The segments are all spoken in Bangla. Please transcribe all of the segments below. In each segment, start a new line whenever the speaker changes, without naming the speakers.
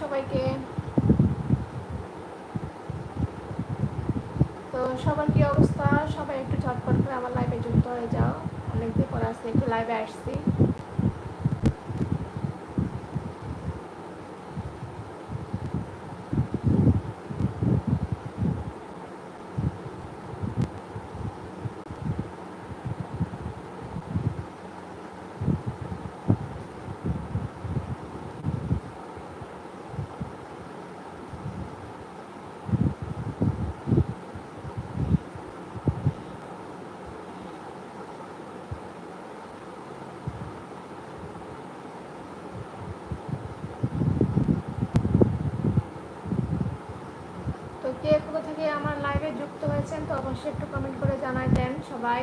সবাইকে। তো সবার কি অবস্থা? সবাই একটু ঝটপট করে আমার লাইভে যুক্ত হয়ে যাও। অনেকদিন পর আসছে, একটু লাইভে আসছি। কে কোথা থেকে আমার লাইভে যুক্ত হয়েছেন তো অবশ্যই একটু কমেন্ট করে জানাই দেন সবাই।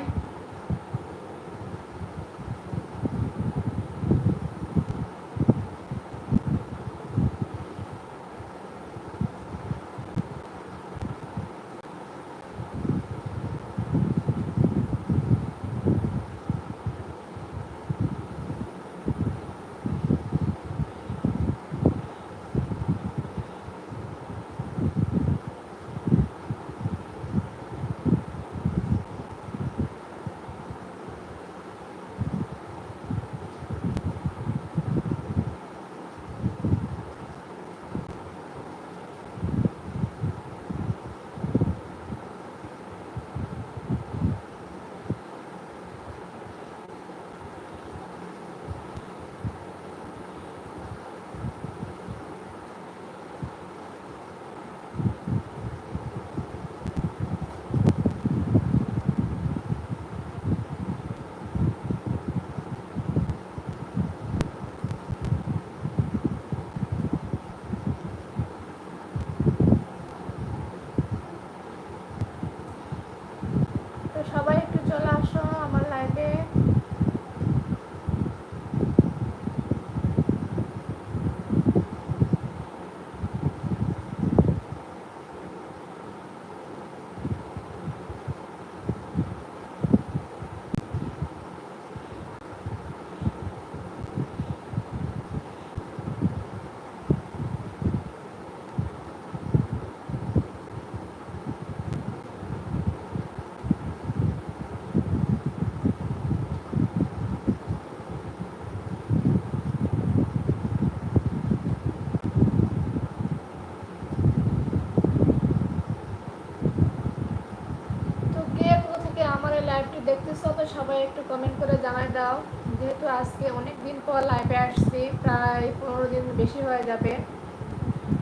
সবাই একটু কমেন্ট করে জানাই দাও। যেহেতু আজকে অনেক দিন পর লাইভে আসছি, প্রায় পনেরো দিন বেশি হয়ে যাবে।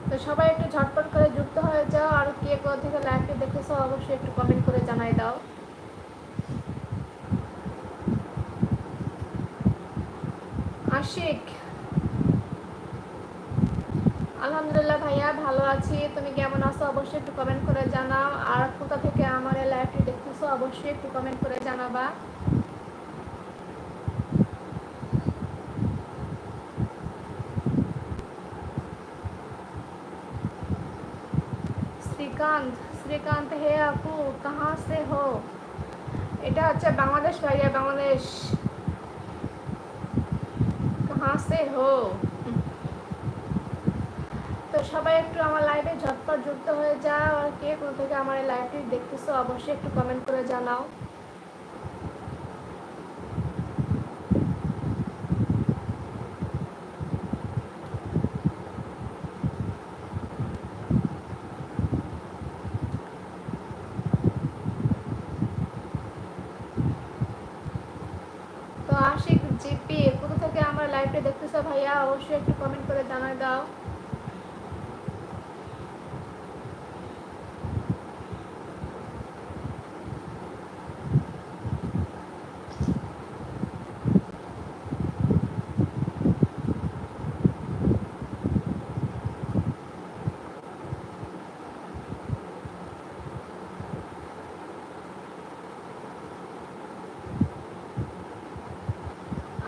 তো সবাই একটু ঝটপট করে যুক্ত হয়ে যাও, আর কে কোথা থেকে লাইভটি দেখতেছো অবশ্যই একটু কমেন্ট করে জানাই দাও। আশিক। আলহামদুলিল্লাহ ভাইয়া, ভালো আছি। তুমি কেমন আছো? অবশ্যই একটু কমেন্ট করে জানাও। আর কোথা থেকে আমার লাইভটি দেখতেছো, অবশ্যই একটু কমেন্ট করে জানাবা। শ্রীকান্ত শ্রীকান্ত হে আপু, কাহা সে হো? এটা হচ্ছে বাংলাদেশ ভাইয়া, বাংলাদেশ। কাহা সে হো? তো সবাই একটু আমার লাইভে ঝটপট যুক্ত হয়ে যাও, আর কে কোথা থেকে আমার এই লাইভটি দেখতেছো, অবশ্যই একটু কমেন্ট করে জানাও। আশিক জিপি কোথা থেকে আমার লাইভটা দেখতেছো ভাইয়া? অবশ্যই একটু কমেন্ট করে জানা দাও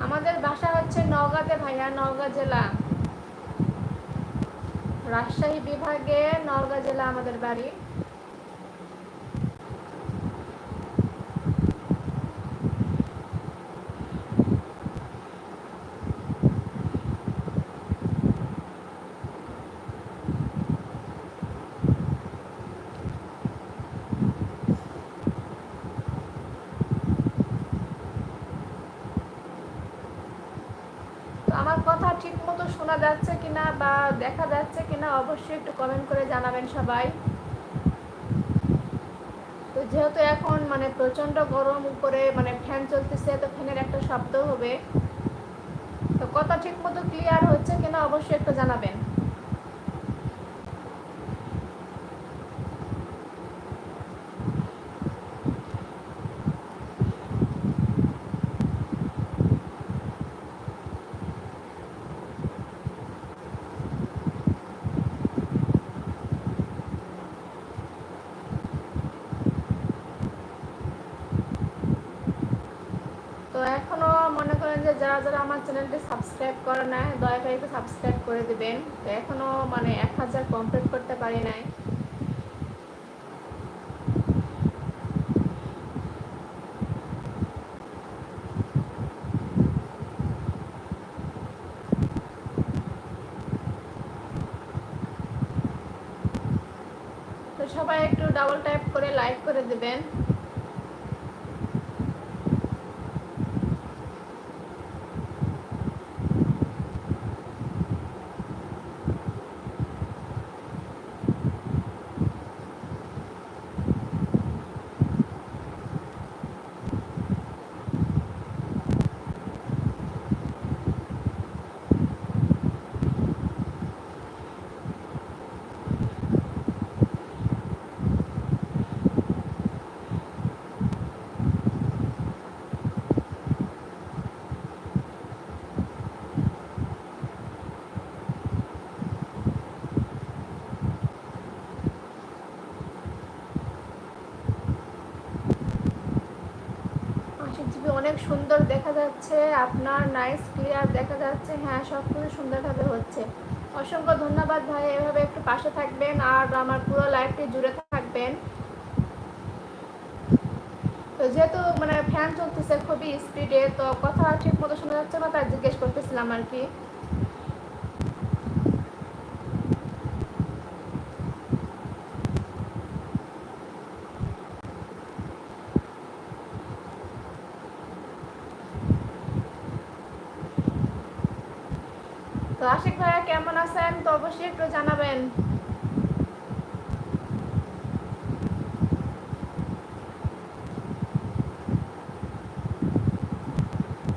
আমাদের বাসা হচ্ছে নওগাঁতে ভাইয়া নওগাঁ জেলা। রাজশাহী বিভাগে নওগাঁ জেলা আমাদের বাড়ি আমার কথা ঠিক মতো শোনা যাচ্ছে কিনা বা দেখা যাচ্ছে কিনা অবশ্যই একটু কমেন্ট করে জানাবেন সবাই। তো যেহেতু এখন মানে প্রচণ্ড গরম উপরে মানে ফ্যান চলতেছে, তো ফ্যানের একটা শব্দ হবে। তো কথা ঠিক মতো ক্লিয়ার হচ্ছে কিনা অবশ্যই একটু জানাবেন তো এখনও মনে করেন যে যারা যারা আমার চ্যানেলটি সাবস্ক্রাইব করে নাই, দয়া করে একটু সাবস্ক্রাইব করে দিবেন। তো এখনও মানে এক হাজার কমপ্লিট করতে পারি নাই। সবাই একটু ডাবল টাইপ করে লাইক করে দিবেন আশিক জিবি অনেক সুন্দর দেখা যাচ্ছে, আপনার নাইস ক্লিয়ার দেখা যাচ্ছে। হ্যাঁ সব কিছু সুন্দরভাবে হচ্ছে। অসংখ্য ধন্যবাদ ভাই, এভাবে একটু পাশে থাকবেন আর আমার পুরো লাইফটি জুড়ে থাকবেন। তো যেহেতু মানে ফ্যান চলতেছে খুবই স্পিডে তো কথা ঠিক মতো শোনা যাচ্ছে না, তাই জিজ্ঞেস করতেছিলাম আর কি। তো আশিক ভাইয়া কেমন আছেন? তো অবশ্যই একটু জানাবেন।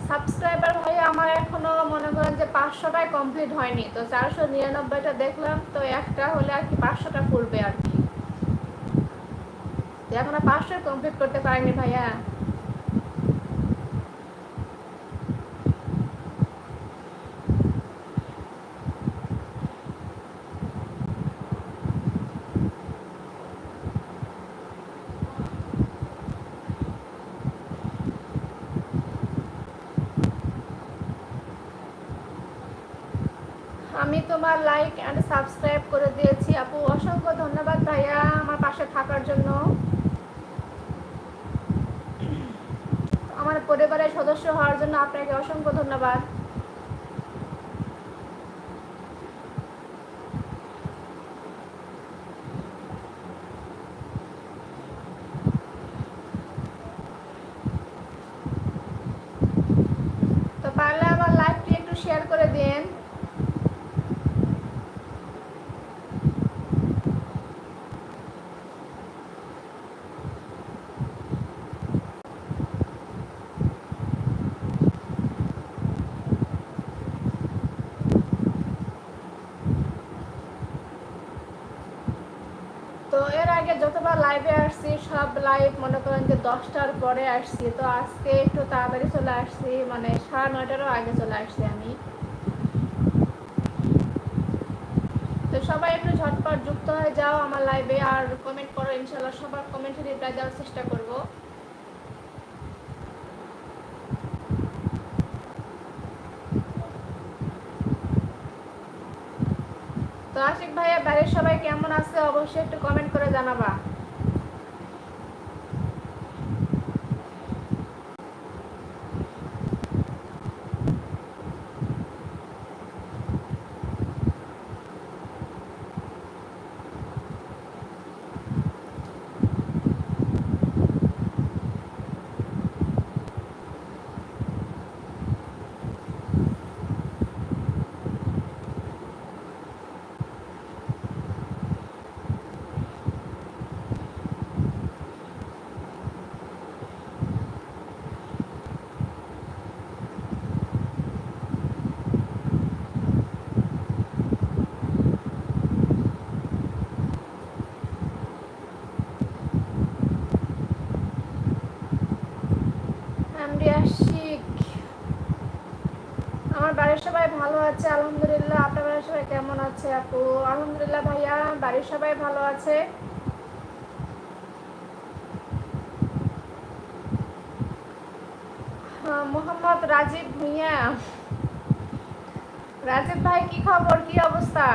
সাবস্ক্রাইবার ভাইয়া আমার এখনও মনে করেন যে পাঁচশোটাই কমপ্লিট হয়নি। তো চারশো নিরানব্বইটা দেখলাম, তো একটা হলে আর কি পাঁচশোটা পড়বে আর কি। এখনও পাঁচশো কমপ্লিট করতে পারিনি ভাইয়া। আমি তোমার লাইক অ্যান্ড সাবস্ক্রাইব করে দিয়েছি। আপু, অসংখ্য ধন্যবাদ ভাইয়া আমার পাশে থাকার জন্য। আমার পরিবারের সদস্য হওয়ার জন্য আপনাকে অসংখ্য ধন্যবাদ তো পারলে আমার লাইভটি একটু শেয়ার করে দিন তো এর আগে যতবার লাইভে আসছি, সব লাইভ মনে করেন যে দশটার পরে আসছি। তো আজকে একটু তাড়াতাড়ি চলে আসছি মানে সাড়ে নয়টারও আগে চলে আসছি আমি। তো সবাই একটু ঝটপট যুক্ত হয়ে যাও আমার লাইভে আর কমেন্ট করো, ইনশাল্লাহ সবার কমেন্টে রিপ্লাই দেওয়ার চেষ্টা করব। তো আশিক ভাইয়া বাড়ির সবাই কেমন আছে? অবশ্যই একটু কমেন্ট করে জানাবা। আশিক। আমার বাড়ির সবাই ভালো আছে আলহামদুলিল্লাহ। আপনার বাড়ির সবাই কেমন আছে আপু? আলহামদুলিল্লাহ ভাইয়া বাড়ির সবাই ভালো আছে। হ্যাঁ, মোহাম্মদ রাজীব ভুঁইয়া। রাজীব ভাই কি খবর? কি অবস্থা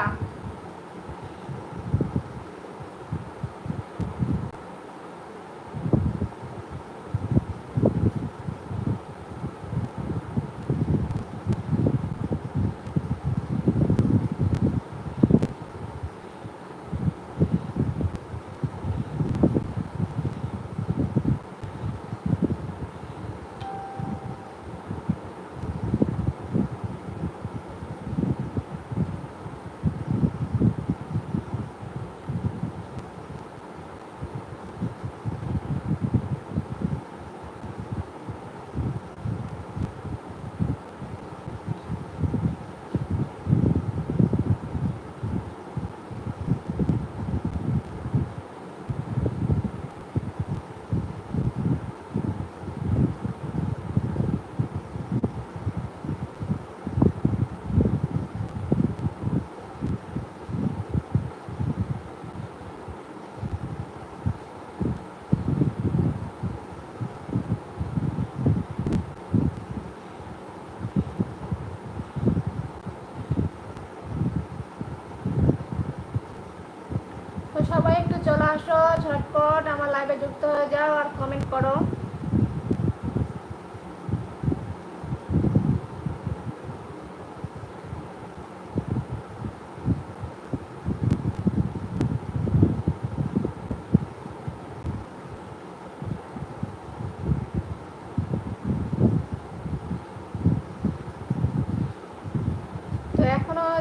তো সবাই একটু চলে আসো, ঝটপট আমার লাইভে যুক্ত হয়ে যাও আর কমেন্ট করো।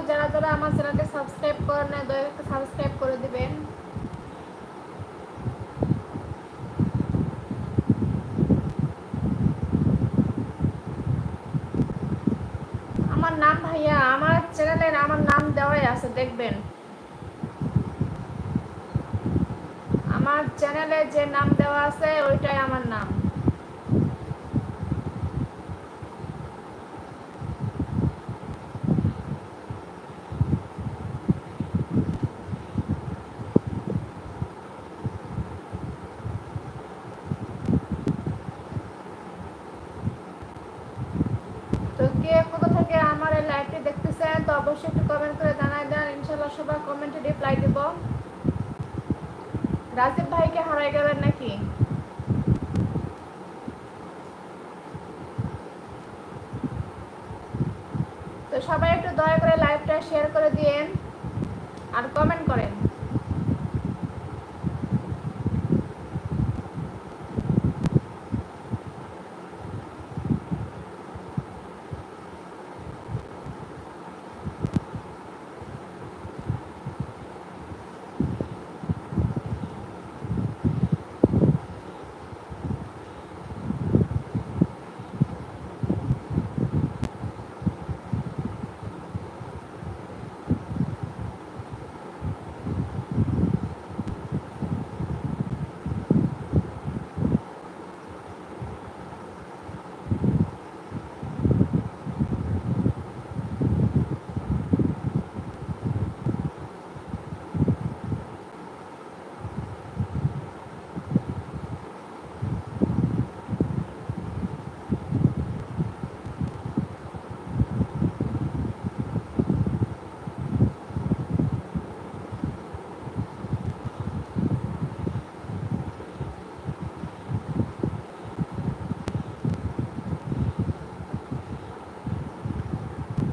যারা যারা আমার চ্যানেলকে সাবস্ক্রাইব করেন না সাবস্ক্রাইব করে দিবেন আমার নাম ভাইয়া আমার চ্যানেলে আমার নাম দেওয়াই আছে দেখবেন। আমার চ্যানেলে যে নাম দেওয়া আছে ওইটাই আমার নাম তো কে কোথা থেকে আমার এই লাইভটি দেখতেছেন তো অবশ্যই একটু কমেন্ট করে জানাই দেন। ইনশাল্লাহ সবার কমেন্টে রিপ্লাই দেব। রাজীব ভাইকে হারাই গেলেন নাকি? তো সবাই একটু দয়া করে লাইভটা শেয়ার করে দিয়েন। আর কমেন্ট করেন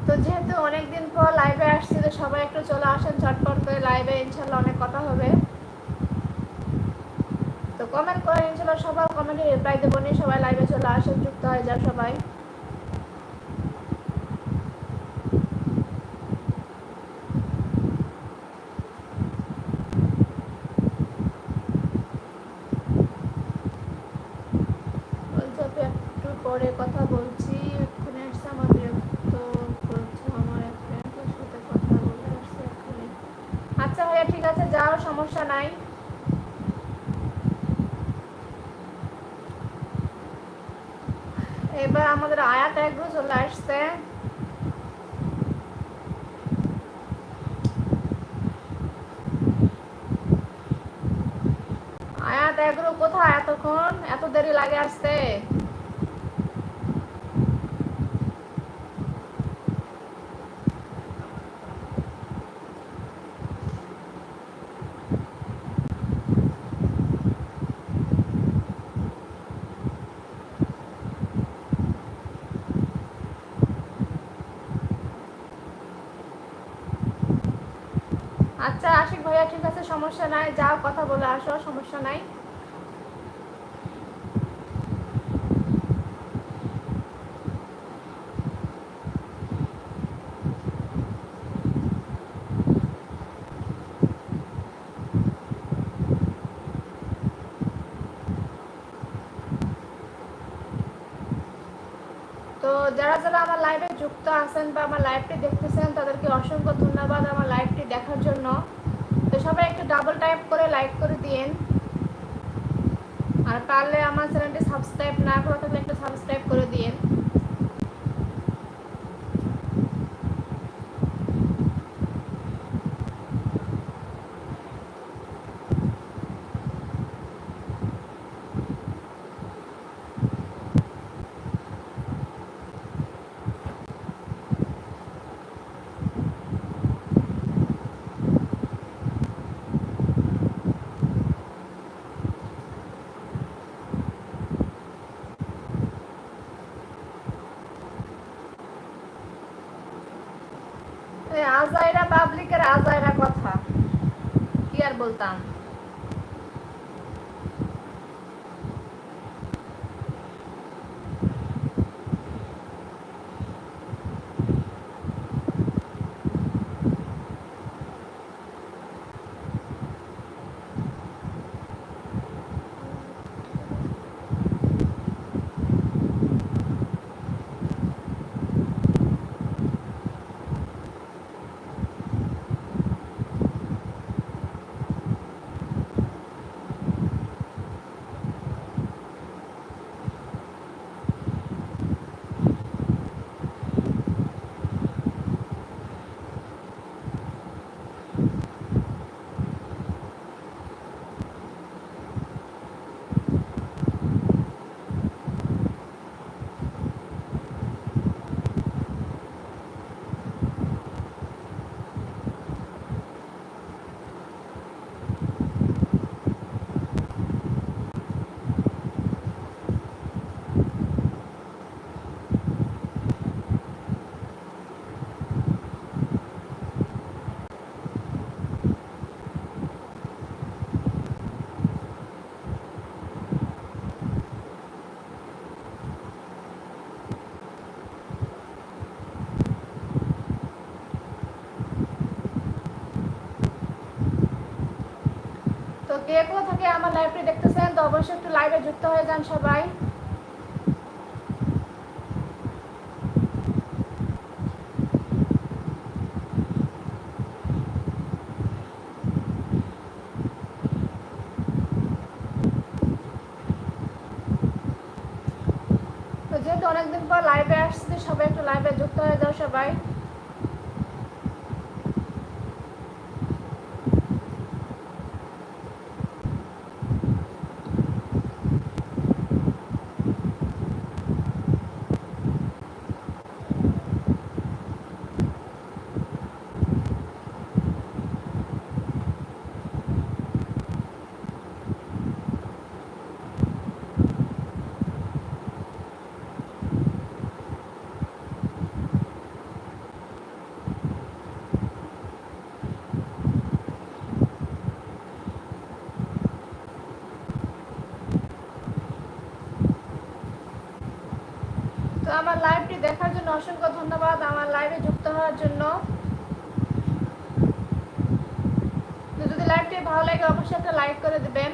তো যেহেতু অনেকদিন পর লাইভে আসছি তো সবাই একটু চলে আসেন, ঝটপট করে লাইভে ইনশাল্লাহ অনেক কথা হবে। তো কমেন্ট করে ইনশাল্লাহ সবার কমেন্টে রিপ্লাই দেবো নি সবাই লাইভে চলে আসেন, যুক্ত হয়ে যান সবাই বলছে আপু একটু পরে কথা বলছি এক্ষুনি আসছে আমার বিরক্ত করছে আমার এক ফ্রেন্ডের সাথে কথা বলে আসছে এক্ষুনি আচ্ছা ভাইয়া ঠিক আছে যাও সমস্যা নাই এই আমাদের আয়াত এগ্রো চলে আসছে আয়াত এগ্রো কোথায় এতক্ষণ এত দেরি লাগে আসতে আচ্ছা আশিক ভাইয়া ঠিক আছে সমস্যা নাই যাও কথা বলে আসো সমস্যা নাই তো যারা যারা আমার লাইভে যুক্ত আছেন বা আমার লাইভটি দেখতেছেন, তাদেরকে অসংখ্য ধন্যবাদ আমার লাইভটি দেখার জন্য। তো সবাই একটু ডাবল টাইপ করে লাইক করে দিন আর পারলে আমার চ্যানেলটি সাবস্ক্রাইব না করে থাকলে একটু সাবস্ক্রাইব করে দিন আজাইরা পাবলিকের আজাইরা কথা। কি আর বলতাম? কে থেকে আমার লাইভটি দেখতেছেন তো অবশ্যই একটু লাইভে যুক্ত হয়ে যান সবাই তো যেহেতু অনেকদিন পর লাইভে আসছে সবাই একটু লাইভে যুক্ত হয়ে যাও সবাই তো আমার লাইভটি দেখার জন্য অসংখ্য ধন্যবাদ আমার লাইভে যুক্ত হওয়ার জন্য। যদি লাইভটি ভালো লাগে, অবশ্যই একটা লাইক করে দিবেন।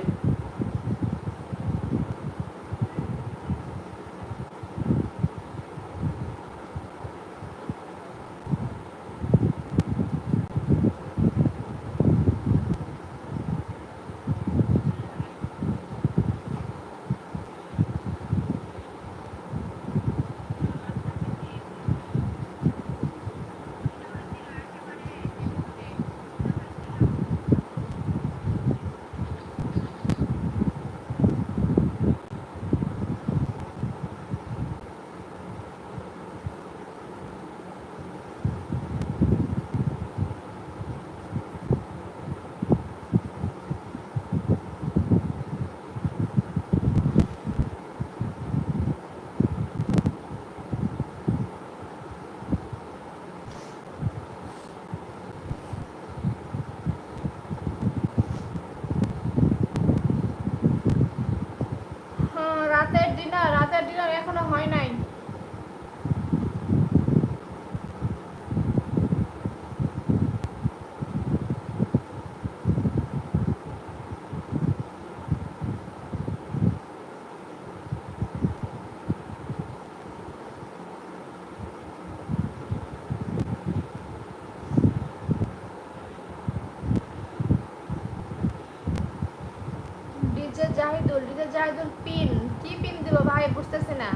জাহিদুল পিন কি পিন দিল ভাই বুঝতেছি না।